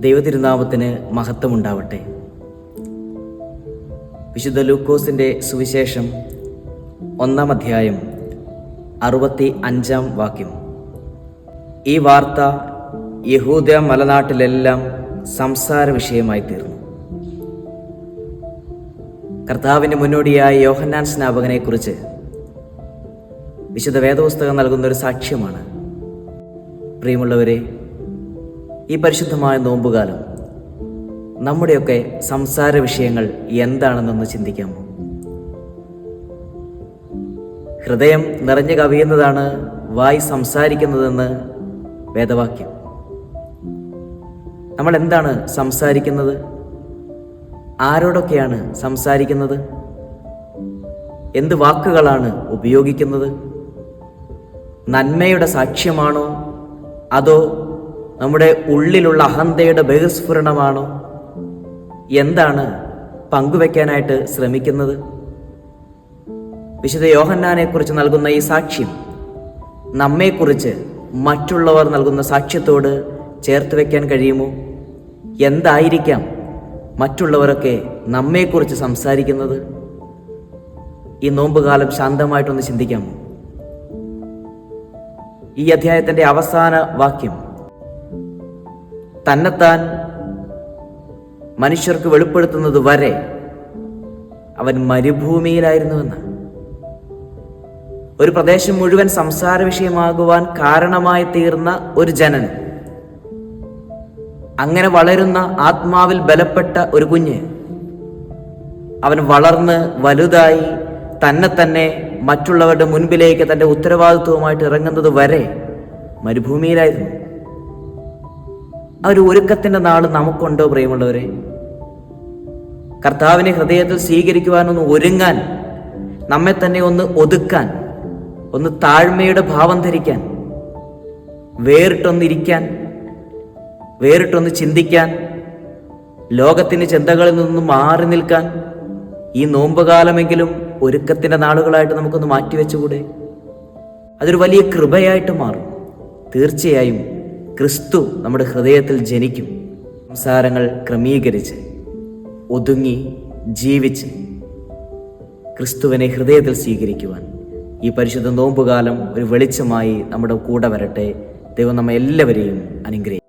ദൈവതിരുനാമത്തിന് മഹത്വമുണ്ടാവട്ടെ. വിശുദ്ധ ലൂക്കോസിന്റെ സുവിശേഷം ഒന്നാം അധ്യായം അറുപത്തി അഞ്ചാം വാക്യം. ഈ വാർത്ത യഹൂദ മലനാട്ടിലെല്ലാം സംസാര വിഷയമായി തീർന്നു. കർത്താവിന്റെ മുന്നോടിയായ യോഹന്നാൻ സ്നാപകനെക്കുറിച്ച് വിശുദ്ധ വേദപുസ്തകം നൽകുന്ന ഒരു സാക്ഷ്യമാണ്. പ്രിയമുള്ളവരെ ഈ പരിശുദ്ധമായ നോമ്പുകാലം നമ്മുടെയൊക്കെ സംസാര വിഷയങ്ങൾ എന്താണെന്നൊന്ന് ചിന്തിക്കാമോ? ഹൃദയം നിറഞ്ഞു കവിയുന്നതാണ് വായി സംസാരിക്കുന്നതെന്ന് വേദവാക്യം. നമ്മൾ എന്താണ് സംസാരിക്കുന്നത്? ആരോടൊക്കെയാണ് സംസാരിക്കുന്നത്? എന്ത് വാക്കുകളാണ് ഉപയോഗിക്കുന്നത്? നന്മയുടെ സാക്ഷ്യമാണോ അതോ നമ്മുടെ ഉള്ളിലുള്ള അഹന്തയുടെ ബഹിസ്ഫുരണമാണോ? എന്താണ് പങ്കുവെക്കാനായിട്ട് ശ്രമിക്കുന്നത്? വിശുദ്ധ യോഹന്നാനെക്കുറിച്ച് നൽകുന്ന ഈ സാക്ഷ്യം നമ്മെക്കുറിച്ച് മറ്റുള്ളവർ നൽകുന്ന സാക്ഷ്യത്തോട് ചേർത്ത് വയ്ക്കാൻ കഴിയുമോ? എന്തായിരിക്കാം മറ്റുള്ളവരൊക്കെ നമ്മെക്കുറിച്ച് സംസാരിക്കുന്നത്? ഈ നോമ്പുകാലം ശാന്തമായിട്ടൊന്ന് ചിന്തിക്കാമോ? ഈ അധ്യായത്തിന്റെ അവസാന വാക്യം. തന്നെത്താൻ മനുഷ്യർക്ക് വെളിപ്പെടുത്തുന്നത് വരെ അവൻ മരുഭൂമിയിലായിരുന്നുവെന്ന്. ഒരു പ്രദേശം മുഴുവൻ സംസാര വിഷയമാകുവാൻ കാരണമായി തീർന്ന ഒരു ജനൻ അങ്ങനെ വളരുന്ന ആത്മാവിൽ ബലപ്പെട്ട ഒരു കുഞ്ഞ് അവൻ വളർന്ന് വലുതായി തന്നെ തന്നെ മറ്റുള്ളവരുടെ മുൻപിലേക്ക് തന്റെ ഉത്തരവാദിത്വവുമായിട്ട് ഇറങ്ങുന്നത് വരെ മരുഭൂമിയിലായിരുന്നു. ആ ഒരു ഒരുക്കത്തിന്റെ നാൾ നമുക്കുണ്ടോ പ്രിയമുള്ളവരെ? കർത്താവിനെ ഹൃദയത്തിൽ സ്വീകരിക്കുവാനൊന്ന് ഒരുങ്ങാൻ നമ്മെ തന്നെ ഒന്ന് ഒതുക്കാൻ ഒന്ന് താഴ്മയുടെ ഭാവം ധരിക്കാൻ വേറിട്ടൊന്നിരിക്കാൻ വേറിട്ടൊന്ന് ചിന്തിക്കാൻ ലോകത്തിന്റെ ചിന്തകളിൽ നിന്നും മാറി നിൽക്കാൻ ഈ നോമ്പുകാലമെങ്കിലും ഒരുക്കത്തിന്റെ നാളുകളായിട്ട് നമുക്കൊന്ന് മാറ്റിവെച്ചുകൂടെ? അതൊരു വലിയ കൃപയായിട്ട് മാറും. തീർച്ചയായും ക്രിസ്തു നമ്മുടെ ഹൃദയത്തിൽ ജനിക്കും. സംസാരങ്ങൾ ക്രമീകരിച്ച് ഒതുങ്ങി ജീവിച്ച് ക്രിസ്തുവിനെ ഹൃദയത്തിൽ സ്വീകരിക്കുവാൻ ഈ പരിശുദ്ധ നോമ്പുകാലം ഒരു വെളിച്ചമായി നമ്മുടെ കൂടെ വരട്ടെ. ദൈവം നമ്മ എല്ലാവരെയും അനുഗ്രഹിക്കും